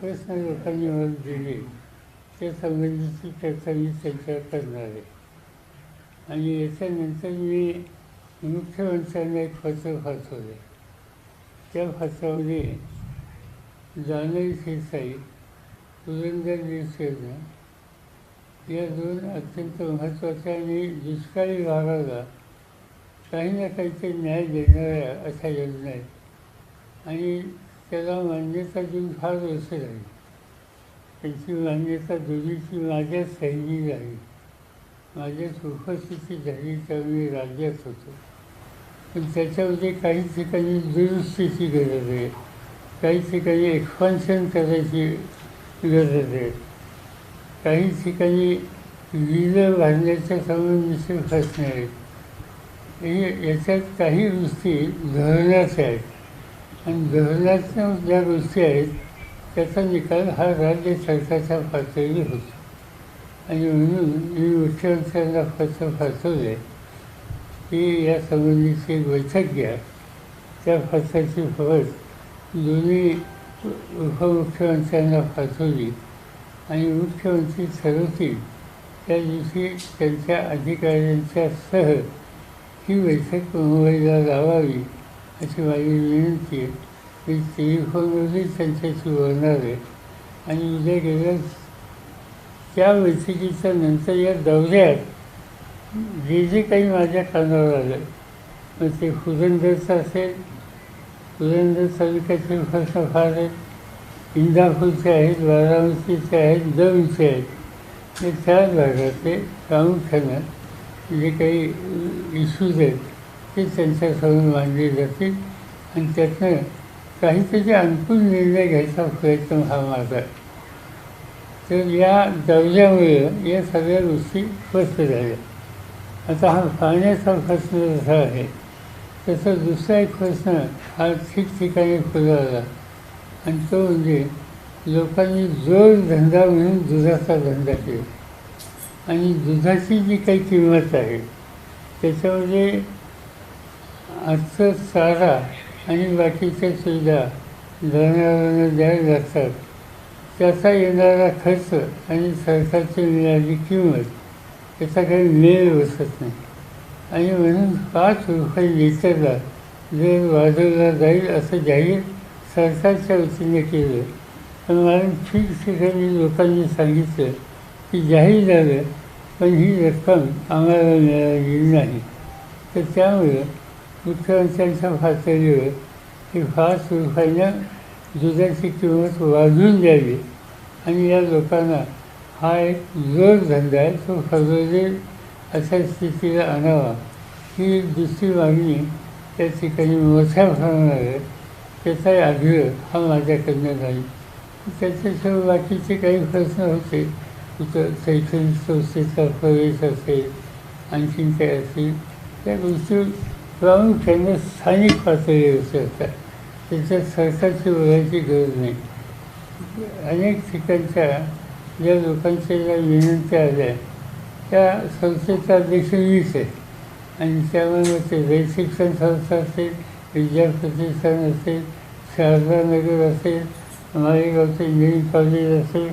प्रश्न लोकांनी मला दिले त्या संबंधीची चर्चा मी त्यांच्यावर करणार आहे आणि याच्यानंतर मी मुख्यमंत्र्यांना एक पत्र पाठवलं. त्या पत्रामध्ये जानवी देसाई पुरंदर देशना या दोन अत्यंत महत्त्वाच्या आणि दुष्काळी भागाला काही ना काहीतरी न्याय देणाऱ्या अशा योजना आहेत. आणि त्याला मान्यता देऊन फार वर्ष झाली त्यांची मान्यता दोन्हीची माझ्या सैनी झाली माझ्याच उपस्थिती झाली तेव्हा मी राज्यात होतो. पण त्याच्यामध्ये काही ठिकाणी दुरुस्तीची गरज आहे. काही ठिकाणी एक्सपान्शन करायची गरज आहे. काही ठिकाणी वीज बांधण्याच्या संबंधीचे प्रश्न आहेत. हे याच्यात काही गोष्टी धरण्याच्या आहेत. आणि धोरणाच्या ज्या गोष्टी आहेत त्याचा निकाल हा राज्य सरकारच्या पातळीवर होतो. आणि म्हणून मी मुख्यमंत्र्यांना पत्र पाठवले की या संबंधीची एक बैठक घ्या. त्या पत्राची फरक दोन्ही उपमुख्यमंत्र्यांना पाठवली आणि मुख्यमंत्री ठरवतील त्या दिवशी त्यांच्या अधिकाऱ्यांच्या सह ही बैठक मुंबईला लावावी. अशी माझी विनंती आहे मी टेलिफोनवरही त्यांच्याशी बोलणार आहे. आणि उद्या गेल्या त्या बैठकीच्या नंतर या दौऱ्यात जे जे काही माझ्या कानावर आलं मग ते पुरंदरचं असेल पुरंदर तालुक्याचे प्रश्न फार आहेत इंदापूरचे आहेत बारामतीचे आहेत दौंडचे आहेत. ते त्या भागातले प्रामुख्यानं जे काही इश्यूज आहेत ते त्यांच्याकडून मांडले जातील आणि त्यातनं काहीतरी अनुकूल निर्णय घ्यायचा प्रयत्न हा माझा आहे. तर या दर्जामुळे या सगळ्या गोष्टी स्पष्ट झाल्या. आता हा पाण्याचा प्रश्न जसा आहे. तसा दुसरा एक प्रश्न हा ठिकठिकाणी फुलवला आणि तो म्हणजे लोकांनी जोडधंदा म्हणून दुधाचा धंदा केला. आणि दुधाची जी काही किंमत आहे त्याच्यामध्ये आजचं चारा आणि बाकीच्या सुविधा जनावरांना द्यायला लागतात त्याचा येणारा खर्च आणि सरकारची मिळाली किंमत याचा काही मेळ बसत नाही. आणि म्हणून पाच रुपये लिटरला जर वाजवला जाईल असं जाहीर सरकारच्या वतीने केलं. पण मला ठिकठिकाणी लोकांनी सांगितलं की जाहीर झालं पण ही रक्कम आम्हाला मिळाली नाही. तर त्यामुळं मुख्यमंत्र्यांच्या पातळीवर ही फार रुपयानं दुधाची किंमत वाढून द्यावी. आणि या लोकांना हा एक जोडधंदा आहे तो फसवलेल अशा स्थितीला आणावा. ही दुसरी मागणी त्या ठिकाणी मोठ्या प्रमाणावर आहे. त्याचा आग्रह हा माझ्याकडनं नाही. त्याच्यासह बाकीचे काही प्रश्न होते. कुठं शैक्षणिक संस्थेचा प्रवेश असेल आणखीन काय असेल त्या गोष्टी प्रामुख्याने स्थानिक पातळीवर असतात त्याच्यात सरकारची बोलायची गरज नाही अनेक ठिकाणच्या ज्या लोकांच्या ज्या विनंत्या आल्या त्या संस्थेचा अध्यक्ष मीच आहे आणि त्यामुळे ते रयत शिक्षण संस्था असेल विद्या प्रतिष्ठान असेल शारदा नगर असेल मालेगावचं इंजिनिअरिंग कॉलेज असेल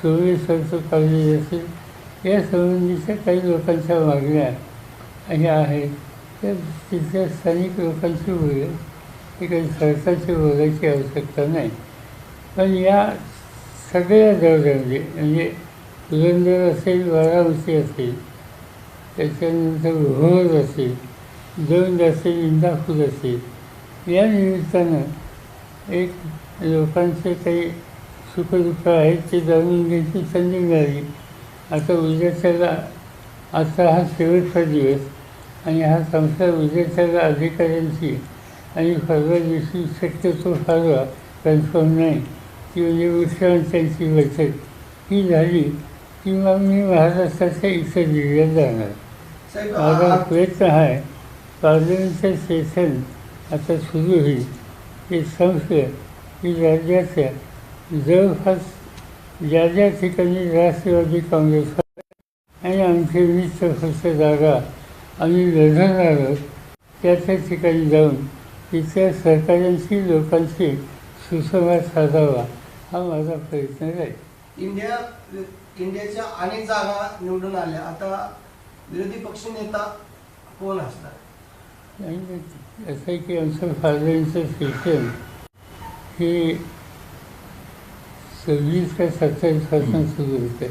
सोमेश्वरचं कॉलेज असेल या संबंधीच्या काही लोकांच्या मागण्या ह्या आहेत तर तिथल्या स्थानिक लोकांशी बोलले. हे काही सरकारची बोलायची आवश्यकता नाही. पण या सगळ्या दौऱ्यामध्ये म्हणजे पुरंदर असेल वाराणसी असेल त्याच्यानंतर भोर असेल दोन असेल इंदापूर असेल या निमित्तानं एक लोकांचे काही सुखदुःख आहेत ते जाणून घ्यायची संधी मिळाली. आता उद्याच्याला असा हा शेवटचा दिवस. आणि हा संसार उद्याच्याला अधिकाऱ्यांची आणि परवा दिवशी शक्यतो फारवा कन्फर्म नाही. की म्हणजे मुख्यमंत्र्यांची बैठक ही झाली की मग मी महाराष्ट्राच्या इतर जिल्ह्यात जाणार. माझा प्रयत्न हा आहे पार्लमेंटचं सेशन आता सुरू होईल. हे संशय की राज्याच्या जवळपास ज्या ज्या ठिकाणी राष्ट्रवादी काँग्रेस आणि आमचे चौसष्ट जागा आम्ही आहोत त्या त्या ठिकाणी जाऊन तिथल्या सहकाऱ्यांशी लोकांशी सुसंवाद साधावा हा माझा प्रयत्न राहील इंडिया इंडियाच्या अनेक जागा निवडून आल्या. आता विरोधी पक्ष नेता कोण आणि असं आहे की आमचं फादरांचं शिक्षण हे सव्वीस का सत्तावीसपासून सुरू होतं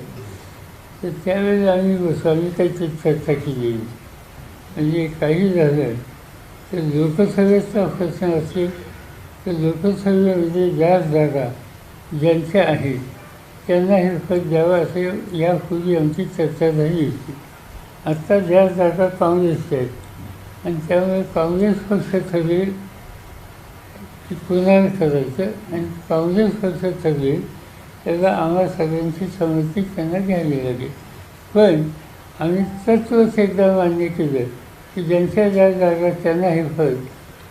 तर त्यावेळेला आम्ही बसू आम्ही काही चर्चा केली. म्हणजे काही झालं तर लोकसभेचा प्रश्न असेल तर लोकसभेमध्ये ज्या जागा ज्यांच्या आहेत त्यांना हे पद द्यावं असे यापूर्वी आमची चर्चा झाली होती. आत्ता ज्या जागा काँग्रेसच्या आहेत आणि त्यामुळे काँग्रेस पक्ष ठरवेल की पुन्हा करायचं आणि काँग्रेस पक्ष ठरवेल त्याला आम्हा सगळ्यांची संमती त्यांना घ्यावी लागेल. पण आम्ही तत्वच एकदा मान्य केलं की ज्यांच्या ज्या जागा त्यांना हे फळ.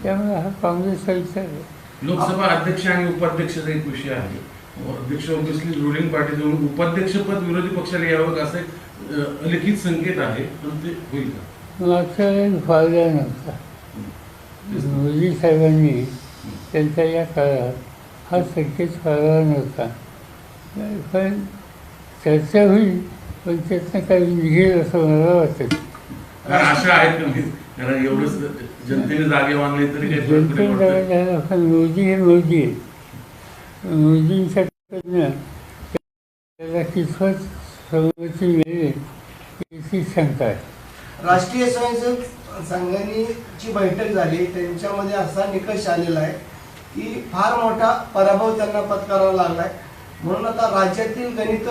त्यामुळे हा काँग्रेसचा विचार आहे. लोकसभा अध्यक्ष आणि उपाध्यक्षाचा एक विषय आहे. अध्यक्ष ऑब्विसली रुलिंग पार्टी म्हणून उपाध्यक्षपद विरोधी पक्षाला यावं असं अलिखित संकेत आहे पण ते होईल का? मागच्या वेळेस फायदा नव्हता मोदी साहेबांनी त्यांच्या या काळात हा संकेत फाळला नव्हता. पण चर्चा होईल. पण त्यातनं काही निघेल असं मला वाटतं कारण आशा आहेत का नाही? कारण एवढंच जनतेने जागे बांधले तरी काही फरक जनतेने नाही जरा पडत. झालं पण मोदी हे मोदी आहेत मोदींच्याकडनं त्याला कितपत सहमती मिळेल याची शंका आहे राष्ट्रीय स्वयंसेवक संघाची बैठक झाली त्यांच्यामध्ये असा निकष आलेला आहे की फार मोठा पराभव त्यांना पत्करावा लागलाय म्हणून आता राज्यातील गणित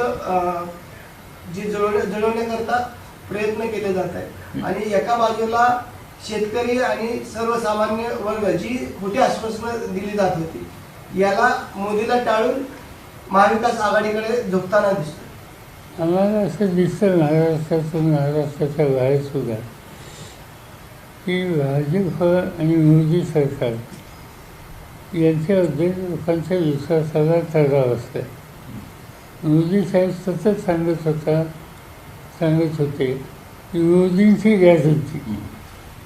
जी जुळवण्या जुळवण्याकरता प्रयत्न केले जात आहेत. आणि एका बाजूला शेतकरी आणि सर्वसामान्य वर्ग जी खोटी आश्वासनं दिली जात होती याला मोदीला टाळून महाविकास आघाडीकडे झुकताना दिसतो आम्हाला असं दिसतं महाराष्ट्रातून महाराष्ट्राच्या बाहेर सुद्धा. की भाजप आणि मोदी सरकार यांच्याबद्दल लोकांच्या विश्वासाला ठराव असतं मोदी साहेब सतत सांगत होता सांगत होते की मोदींची गॅरंटी.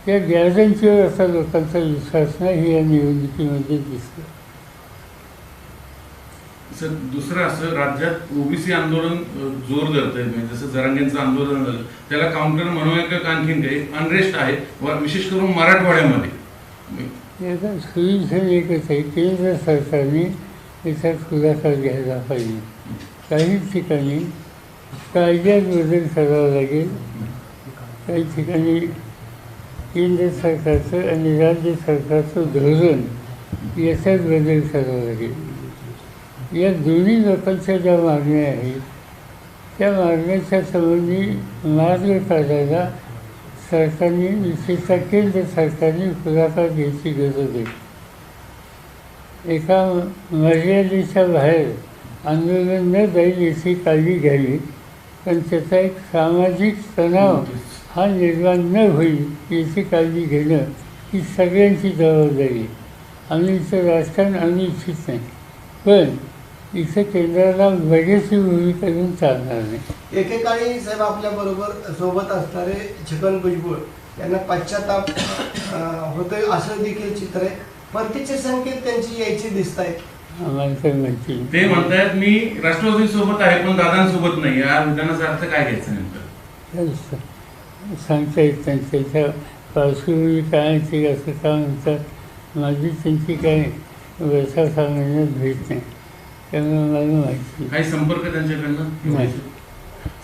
त्या गॅरंटीवर असा लोकांचा विश्वास नाही या निवडणुकीमध्ये दिसतं सर दुसरं असं राज्यात ओबीसी आंदोलन जोर धरत आहे म्हणजे जसं जरांगेंचं आंदोलन झालं त्याला काउंटर म्हणूया आणखीन काही अनरेस्ट आहे व विशेष करून मराठवाड्यामध्ये. याचा सोल्युशन एकच आहे केंद्र सरकारने याच्यात पुढाकार घ्यायला पाहिजे. काही ठिकाणी कायद्यात बदल करावा लागेल. काही ठिकाणी केंद्र सरकारचं आणि राज्य सरकारचं धोरण याच्यात बदल करावा लागेल. या दोन्ही लोकांच्या ज्या मागण्या आहेत त्या मागण्याच्या संबंधी मार्ग काढायला सरकारने विशेषतः केंद्र सरकारने पुढाकार घ्यायची गरज आहे. एका मर्यादेच्या बाहेर आंदोलन न जाईल याची काळजी घ्यावी पण त्याचा एक सामाजिक तणाव हा निर्माण न होईल याची काळजी घेणं ही सगळ्यांची जबाबदारी. आम्ही इथं राजकारण आणू इच्छित नाही. पण इथं केंद्राला बरीचशी भूमिका घेऊन चालणार नाही. एकेकाळी साहेब आपल्या बरोबर सोबत असणारे छगन भुजबळ यांना पश्चाताप होतोय असं देखील चित्र आहे. परतीचे संकेत त्यांची यायची दिसत आहेत आम्हाला माहिती नाही. ते म्हणतायत मी राष्ट्रवादी सोबत आहे पण दादांसोबत नाही. या विधानाचा अर्थ काय घ्यायचा नेमकं? तर स- सांगता येत नाही त्याच्या पार्श्वभूमी काय आहे ते असं का म्हणतात माझी त्यांची काय व्यथा सांगण्यात भेट नाही. त्यामुळे मला माहिती नाही. काही संपर्क त्यांच्याकडनं? नाही.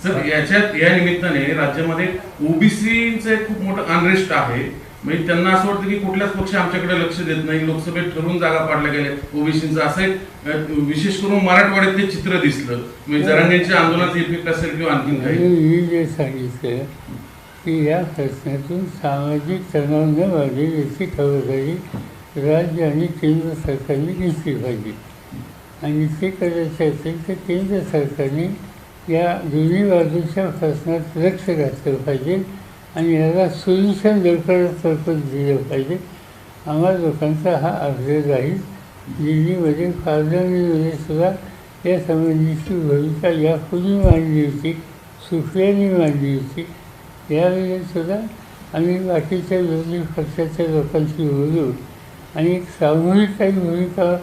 सर याच्यात या निमित्ताने राज्यामध्ये ओबीसीचं खूप मोठं अनरेस्ट आहे. म्हणजे त्यांना असं वाटतं की कुठल्याच पक्ष आमच्याकडे लक्ष देत नाही. लोकसभेत ठरवून जागा पाडल्या गेल्या. ओबीसीचं असं एक विशेष करून मराठवाड्यात ते चित्र दिसलं. म्हणजे जरांगेंच्या आंदोलनाचा इफेक्ट असेल किंवा आणखी काही मी जे सांगितलं की या प्रश्नातून सामाजिक तणाव न वाढेल याची खबरदारी राज्य आणि केंद्र सरकारने घेतली पाहिजे. आणि ते करायचे असेल तर केंद्र सरकारने या दोन्ही बाजूच्या प्रश्नात लक्ष घातलं पाहिजे. आणि याला सोल्युशन लवकरात लवकर दिलं पाहिजे. आम्हा लोकांचा हा आग्रह राहील. दिल्लीमध्ये पार्लमेंटमध्ये सुद्धा या संबंधीची भूमिका यापूर्वी मांडली होती सुप्रियांनी मांडली होती. यावेळी सुद्धा आम्ही बाकीच्या विरोधी पक्षाच्या लोकांशी बोलू आणि एक सामूहिक काही भूमिका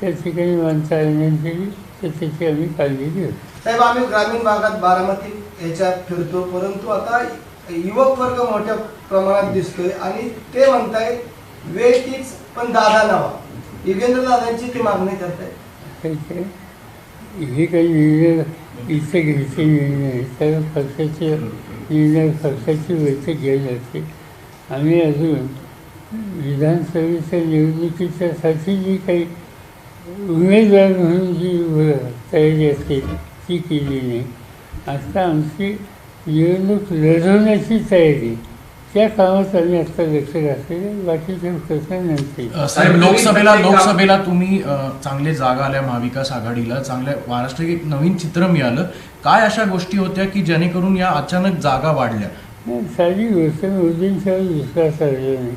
त्या ठिकाणी मानता येण्याची तर त्याची आम्ही काळजी घेऊ. साहेब आम्ही ग्रामीण भागात बारामती याच्यात फिरतो परंतु आता युवक वर्ग मोठ्या प्रमाणात दिसतोय आणि ते म्हणतायत वेळ तीच पण दादा नावा युगेंद्र दादांची ती मागणी करतायत हे काही निर्णय इथे घ्यायचे निर्णय आहेत. तर पक्षाचे निर्णय पक्षाची बैठक घ्यायला जाते आम्ही अजून विधानसभेच्या निवडणुकीच्यासाठी जी काही उमेदवार म्हणून जी तयारी असते ती केली नाही. आता आमची निवडणूक लढवण्याची तयारी. त्या कामात आम्ही आता लक्ष घातलेलं प्रश्न अ, साहेब लोकसभेला लोकसभेला तुम्ही चांगले जागा आल्या महाविकास आघाडीला. चांगल्या महाराष्ट्र एक नवीन चित्र मिळालं. काय अशा गोष्टी होत्या की जेणेकरून या अचानक जागा वाढल्या? नाही, साधी गोष्ट मोदींच्यावर विश्वास आलेला नाही.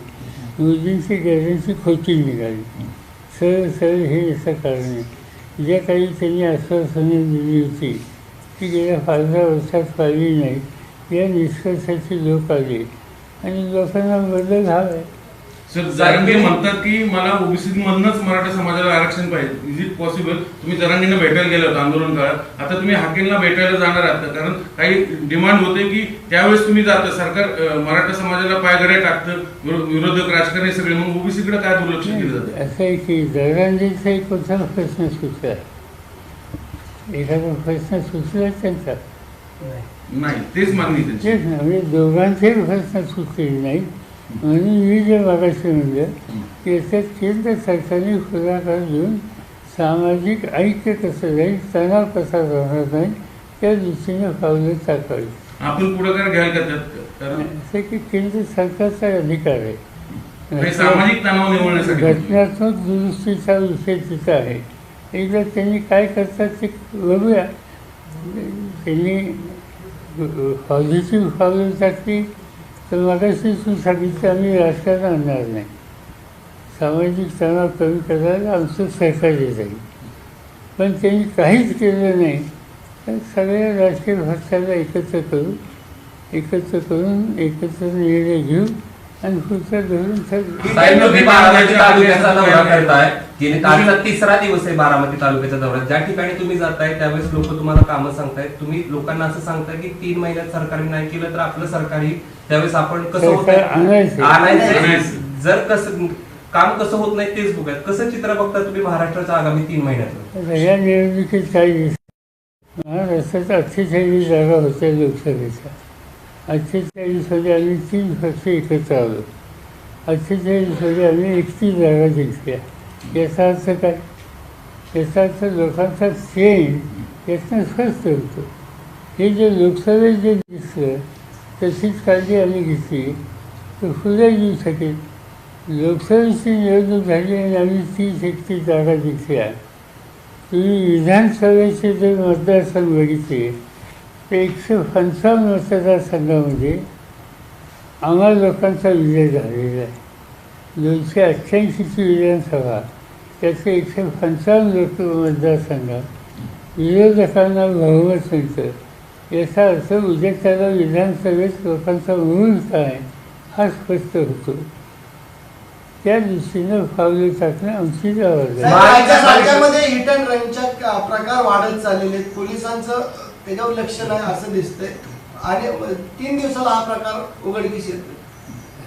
मोदींची गॅरंटी खोटी निघाली. सरळ सरळ हे याचं कारण आहे. ज्या काही त्यांनी आश्वासने दिली होती ती गेल्या दहा वर्षात पाहिली नाही. या निष्कर्षाची लोक आले. आणि लोकांना बदल हवा. आहे सर जरांगे म्हणतात की मला ओबीसी मधनच मराठा समाजाला आरक्षण पाहिजे. इज इट पॉसिबल तुम्ही जरांगेंना भेटायला गेले होते आंदोलन काळात. आता तुम्ही हाकेलला भेटायला जाणार आहात. का? कारण काही डिमांड होते की त्यावेळेस तुम्ही जाता. सरकार मराठा समाजाला पायगड्या टाकतं. विरो- विरोधक राजकारणी सगळे. मग ओबीसीकडे काय दुर्लक्ष केलं जातं? असं आहे की दरांजीचा एक प्रश्न सुचला एखादा प्रश्न सुचला त्यांचा. नाही तेच मागणी त्यांची. तेच ना म्हणजे दोघांचे प्रश्न सुचलेले नाही म्हणून मी जे मागाशी म्हणलं की याच्यात केंद्र सरकारने पुढाकार घेऊन सामाजिक ऐक्य कसं जाईल तणाव कसा जाणार नाही त्या दृष्टीने पावलं टाकावी आपण पुढाकार घ्याल का त्यात? कारण असं की केंद्र सरकारचा अधिकार आहे. सामाजिक तणाव घटनात्मक दुरुस्तीचा विषय तिथं आहे. एकदा त्यांनी काय करतात ते बघूया. त्यांनी पॉझिटिव्ह पावलं तर मगाशी तू सांगितलं आम्ही राजकारण आणणार नाही. सामाजिक तणाव कमी करायला आमचं सहकार्य जाईल. पण त्यांनी काहीच केलं नाही. तर सगळ्या राजकीय पक्षाला एकत्र करू एकत्र करून एकत्र निर्णय घेऊ आणि पुढचं धोरण ठरवू साहेब तुम्ही बारामती तालुक्याचा दौरा करताय. तिने कालचा तिसरा दिवस आहे बारामती तालुक्याचा दौरा. ज्या ठिकाणी तुम्ही जाताय त्यावेळेस लोक तुम्हाला कामं सांगतायत. तुम्ही लोकांना असं सांगताय की तीन महिन्यात सरकारने नाही केलं तर आपलं सरकारी त्यावेळेस आपण कसं होत सरकार आणायचं. जर कसं काम कसं होत नाही तेच बघूयात. कसं चित्र बघता तुम्ही महाराष्ट्राच्या आगामी तीन महिन्यात या निवडणुकीत महाराष्ट्रात अठ्ठेचाळीस जागा होत्या लोकसभेच्या अठ्ठेचाळीसमध्ये आम्ही तीन पक्ष एकत्र आलो अठ्ठेचाळीसमध्ये आम्ही एकतीस जागा जिंकल्या. याचा अर्थ काय? याचा अर्थ लोकांचा सेन यातनं स्वस्त होतो. हे जे लोकसभेत जे दिसलं तशीच काळजी आम्ही घेतली. तर फुले येऊ शकेल लोकसभेची निवडणूक झाली आणि आम्ही तीस एकतीस जागा जिंकल्या. तुम्ही विधानसभेचे जर मतदारसंघ बघितले एकशे पंचावन्न मतदारसंघामध्ये आम्हा लोकांचा विजय झालेला आहे. दोनशे अठ्ठ्याऐंशीची विधानसभा त्याचे एकशे पंचावन्न लोक मतदारसंघात विरोधकांना बहुमत मिळतं. याचा अर्थ उद्या त्याला विधानसभेत लोकांचा मूळ काय हा स्पष्ट होतो. त्या दृष्टीनं पावले टाकणं आमची जबाबदारी प्रकार वाढत चाललेले आहेत. पोलिसांचं त्याच्यावर लक्ष नाही असं दिसतंय. आणि तीन दिवसाला हा प्रकार उघडकीस येतो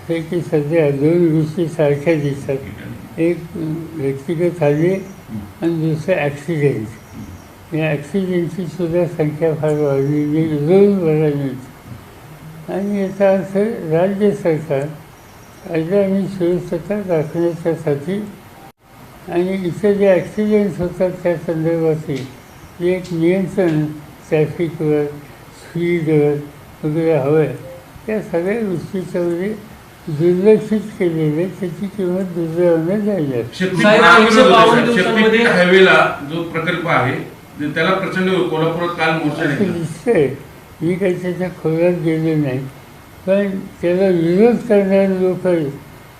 त्याची सध्या दोन गोष्टी सारख्या दिसतात. एक व्यक्तिगत हल्ले आणि दुसरं ॲक्सिडेंट या ॲक्सिडेंटची सुद्धा संख्या फार वाढलेली आहे. म्हणजे रोज बघायला मिळते आणि याचा अर्थ राज्य सरकार कायदा आणि सुरक्षता राखण्याच्यासाठी आणि इथं जे ॲक्सिडेंट्स होतात त्या संदर्भातील एक नियंत्रण ट्रॅफिकवर स्पीडवर वगैरे हवं. आहे त्या सगळ्या गोष्टीचं म्हणजे दुर्लक्षित केलेले त्याची किंमत दुर्दैवानं शक्ती हायवेला जो प्रकल्प आहे त्याला प्रचंड कोल्हापुरात काल मोर्चा दिसतंय. मी काही त्याच्या खोलात गेलो नाही. पण त्याला विरोध करणारे लोक आहेत.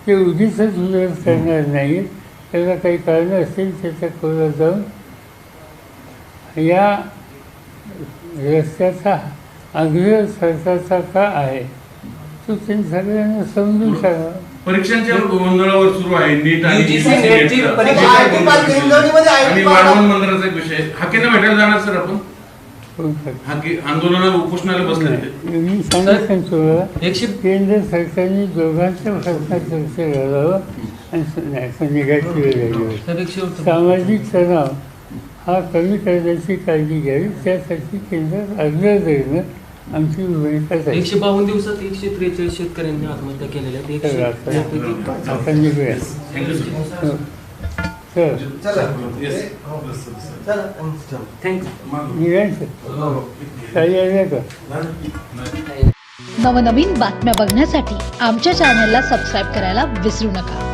ते उगीच विरोध करणार नाहीत. त्याला काही कारणं असतील त्याच्या खोलात जाऊन. या रस्त्याचा आग्रह सरकारचा का आहे? तो त्यांनी सगळ्यांना समजून सांगा. परीक्षांच्या गोंधळावर सुरू आहे नीट आणि UGC UGC वाढवण मंदिराचा एक विषय. हाकेंना भेटायला जाणार सर आपण? होऊ शकतं. हाके आंदोलनाला उपोषणाला बसले ते मी सांगितलं तुम्हाला एकशे केंद्र सरकारने दोघांच्या प्रश्नात लक्ष घालावं आणि स- नाही, वेळ होती. सामाजिक तणाव हा कमी करण्याची काळजी घ्यावी. त्यासाठी केंद्र अग्र धरणं आमची भूमिकाच आहे. एकशे बावन्न दिवसात एकशे त्रेचाळीस शेतकऱ्यांनी आत्महत्या केलेल्या आहेत. तर एकशे आता निघूया. थँक्यू सर हो. चल. चला. Yes. चला. थँक्यू निघायचं काही आल्या का? नवनवीन बातम्या बघण्यासाठी आमच्या चॅनलला सबस्क्राईब करायला विसरू नका.